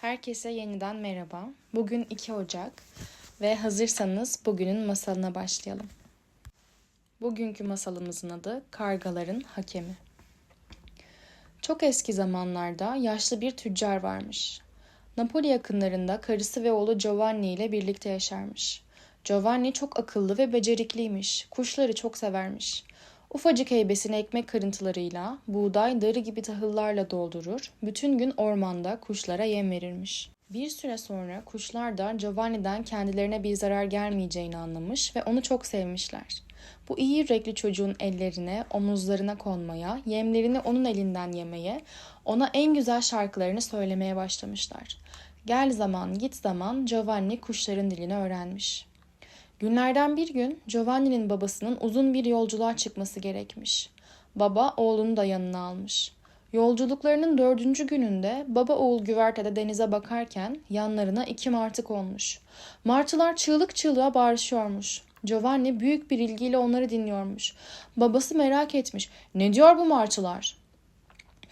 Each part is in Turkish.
Herkese yeniden merhaba. Bugün 2 Ocak ve hazırsanız bugünün masalına başlayalım. Bugünkü masalımızın adı Kargaların Hakemi. Çok eski zamanlarda yaşlı bir tüccar varmış. Napoli yakınlarında karısı ve oğlu Giovanni ile birlikte yaşarmış. Giovanni çok akıllı ve becerikliymiş. Kuşları çok severmiş. Ufacık heybesini ekmek kırıntılarıyla, buğday, darı gibi tahıllarla doldurur, bütün gün ormanda kuşlara yem verirmiş. Bir süre sonra kuşlar da Giovanni'den kendilerine bir zarar gelmeyeceğini anlamış ve onu çok sevmişler. Bu iyi yürekli çocuğun ellerine, omuzlarına konmaya, yemlerini onun elinden yemeye, ona en güzel şarkılarını söylemeye başlamışlar. Gel zaman git zaman Giovanni kuşların dilini öğrenmiş. Günlerden bir gün Giovanni'nin babasının uzun bir yolculuğa çıkması gerekmiş. Baba oğlunu da yanına almış. Yolculuklarının dördüncü gününde baba oğul güvertede denize bakarken yanlarına iki martı konmuş. Martılar çığlık çığlığa bağırışıyormuş. Giovanni büyük bir ilgiyle onları dinliyormuş. Babası merak etmiş. Ne diyor bu martılar?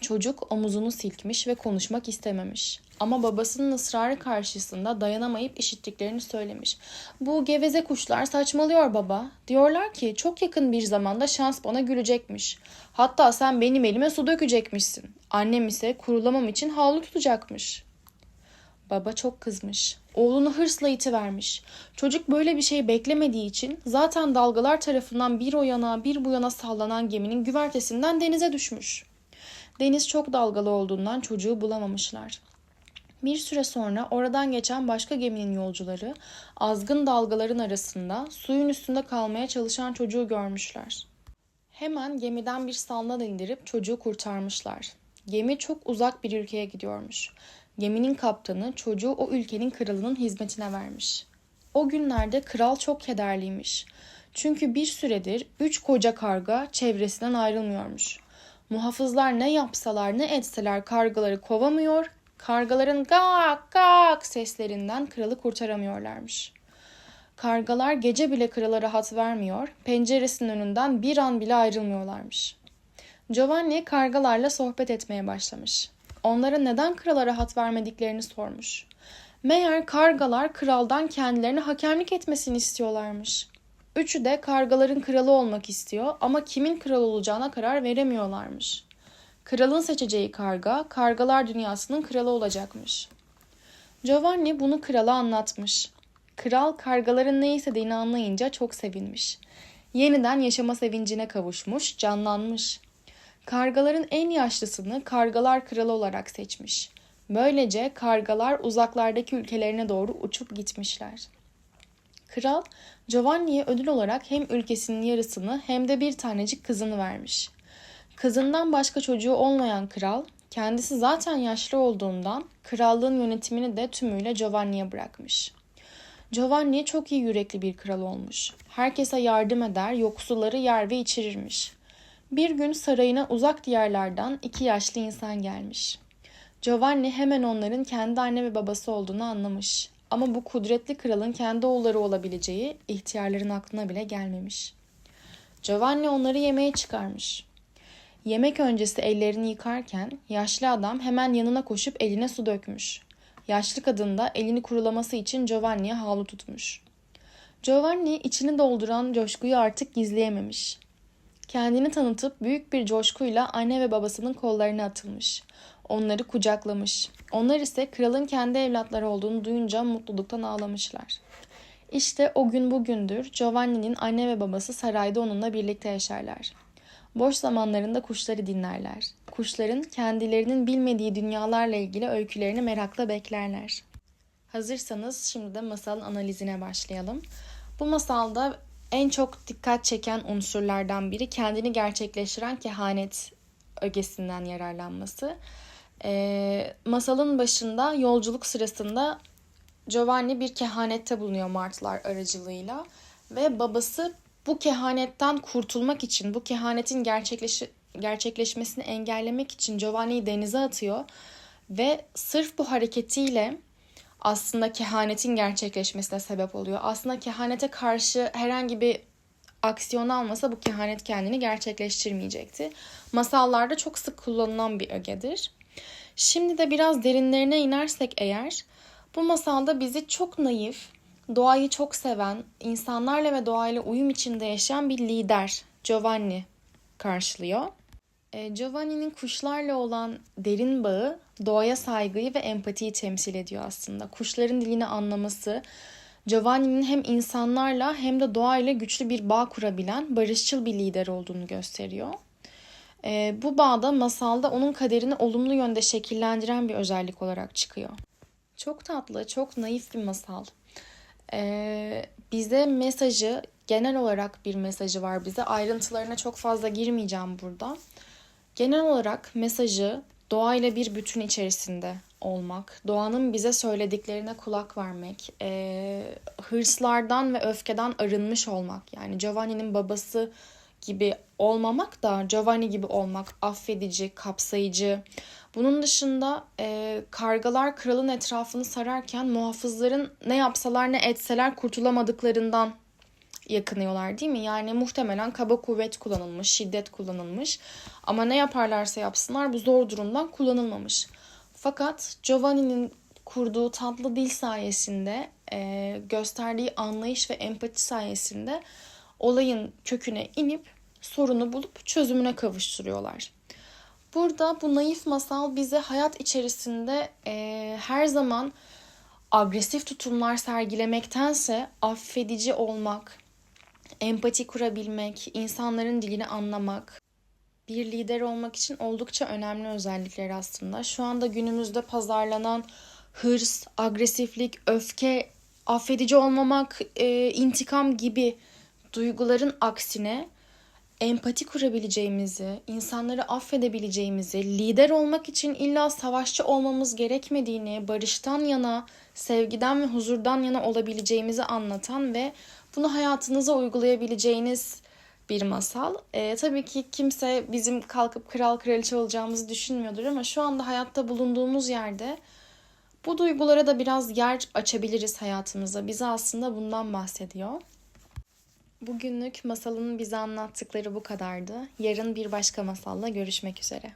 Çocuk omuzunu silkmiş ve konuşmak istememiş. Ama babasının ısrarı karşısında dayanamayıp işittiklerini söylemiş. Bu geveze kuşlar saçmalıyor baba. Diyorlar ki çok yakın bir zamanda şans bana gülecekmiş. Hatta sen benim elime su dökecekmişsin. Annem ise kurulamam için havlu tutacakmış. Baba çok kızmış. Oğlunu hırsla itivermiş. Çocuk böyle bir şey beklemediği için zaten dalgalar tarafından bir o yana bir bu yana sallanan geminin güvertesinden denize düşmüş. Deniz çok dalgalı olduğundan çocuğu bulamamışlar. Bir süre sonra oradan geçen başka geminin yolcuları azgın dalgaların arasında suyun üstünde kalmaya çalışan çocuğu görmüşler. Hemen gemiden bir sandal indirip çocuğu kurtarmışlar. Gemi çok uzak bir ülkeye gidiyormuş. Geminin kaptanı çocuğu o ülkenin kralının hizmetine vermiş. O günlerde kral çok kederliymiş. Çünkü bir süredir üç koca karga çevresinden ayrılmıyormuş. Muhafızlar ne yapsalar ne etseler kargaları kovamıyor, kargaların gak gak seslerinden kralı kurtaramıyorlarmış. Kargalar gece bile krala rahat vermiyor, penceresinin önünden bir an bile ayrılmıyorlarmış. Giovanni kargalarla sohbet etmeye başlamış. Onlara neden krala rahat vermediklerini sormuş. Meğer kargalar kraldan kendilerine hakemlik etmesini istiyorlarmış. Üçü de kargaların kralı olmak istiyor ama kimin kral olacağına karar veremiyorlarmış. Kralın seçeceği karga, kargalar dünyasının kralı olacakmış. Giovanni bunu krala anlatmış. Kral kargaların ne istediğini anlayınca çok sevinmiş. Yeniden yaşama sevincine kavuşmuş, canlanmış. Kargaların en yaşlısını kargalar kralı olarak seçmiş. Böylece kargalar uzaklardaki ülkelerine doğru uçup gitmişler. Kral Giovanni'ye ödül olarak hem ülkesinin yarısını hem de bir tanecik kızını vermiş. Kızından başka çocuğu olmayan kral kendisi zaten yaşlı olduğundan krallığın yönetimini de tümüyle Giovanni'ye bırakmış. Giovanni çok iyi yürekli bir kral olmuş. Herkese yardım eder, yoksulları yer ve içirirmiş. Bir gün sarayına uzak diyarlardan iki yaşlı insan gelmiş. Giovanni hemen onların kendi anne ve babası olduğunu anlamış. Ama bu kudretli kralın kendi oğulları olabileceği ihtiyarların aklına bile gelmemiş. Giovanni onları yemeğe çıkarmış. Yemek öncesi ellerini yıkarken yaşlı adam hemen yanına koşup eline su dökmüş. Yaşlı kadın da elini kurulaması için Giovanni'ye havlu tutmuş. Giovanni içini dolduran coşkuyu artık gizleyememiş. Kendini tanıtıp büyük bir coşkuyla anne ve babasının kollarına atılmış. Onları kucaklamış. Onlar ise kralın kendi evlatları olduğunu duyunca mutluluktan ağlamışlar. İşte o gün bugündür Giovanni'nin anne ve babası sarayda onunla birlikte yaşarlar. Boş zamanlarında kuşları dinlerler. Kuşların kendilerinin bilmediği dünyalarla ilgili öykülerini merakla beklerler. Hazırsanız şimdi de masalın analizine başlayalım. Bu masalda en çok dikkat çeken unsurlardan biri kendini gerçekleştiren kehanet ögesinden yararlanması. E, masalın başında yolculuk sırasında Giovanni bir kehanette bulunuyor martılar aracılığıyla ve babası bu kehanetten kurtulmak için, bu kehanetin gerçekleş gerçekleşmesini engellemek için Giovanni'yi denize atıyor ve sırf bu hareketiyle aslında kehanetin gerçekleşmesine sebep oluyor. Aslında kehanete karşı herhangi bir aksiyon almasa bu kehanet kendini gerçekleştirmeyecekti. Masallarda çok sık kullanılan bir ögedir. Şimdi de biraz derinlerine inersek eğer, bu masalda bizi çok naif, doğayı çok seven, insanlarla ve doğayla uyum içinde yaşayan bir lider Giovanni karşılıyor. E, Giovanni'nin kuşlarla olan derin bağı doğaya saygıyı ve empatiyi temsil ediyor aslında. Kuşların dilini anlaması, Giovanni'nin hem insanlarla hem de doğayla güçlü bir bağ kurabilen barışçıl bir lider olduğunu gösteriyor. E, bu bağda masalda onun kaderini olumlu yönde şekillendiren bir özellik olarak çıkıyor. Çok tatlı, çok naif bir masal. E, bize mesajı, genel olarak bir mesajı var bize. Ayrıntılarına çok fazla girmeyeceğim burada. Genel olarak mesajı doğayla bir bütün içerisinde olmak, doğanın bize söylediklerine kulak vermek, e, hırslardan ve öfkeden arınmış olmak. Yani Giovanni'nin babası gibi olmamak da Giovanni gibi olmak, affedici, kapsayıcı. Bunun dışında e, kargalar kralın etrafını sararken muhafızların ne yapsalar ne etseler kurtulamadıklarından yakınıyorlar değil mi? Yani muhtemelen kaba kuvvet kullanılmış, şiddet kullanılmış. Ama ne yaparlarsa yapsınlar bu zor durumdan kullanılmamış. Fakat Giovanni'nin kurduğu tatlı dil sayesinde, e, gösterdiği anlayış ve empati sayesinde olayın köküne inip sorunu bulup çözümüne kavuşturuyorlar. Burada bu naif masal bize hayat içerisinde e, her zaman agresif tutumlar sergilemektense affedici olmak, empati kurabilmek, insanların dilini anlamak, bir lider olmak için oldukça önemli özellikler aslında. Şu anda günümüzde pazarlanan hırs, agresiflik, öfke, affedici olmamak, e, intikam gibi duyguların aksine empati kurabileceğimizi, insanları affedebileceğimizi, lider olmak için illa savaşçı olmamız gerekmediğini, barıştan yana, sevgiden ve huzurdan yana olabileceğimizi anlatan ve bunu hayatınıza uygulayabileceğiniz bir masal. E, tabii ki kimse bizim kalkıp kral kraliçe olacağımızı düşünmüyordur ama şu anda hayatta bulunduğumuz yerde bu duygulara da biraz yer açabiliriz hayatımıza. Bize aslında bundan bahsediyor. Bugünlük masalın bize anlattıkları bu kadardı. Yarın bir başka masalla görüşmek üzere.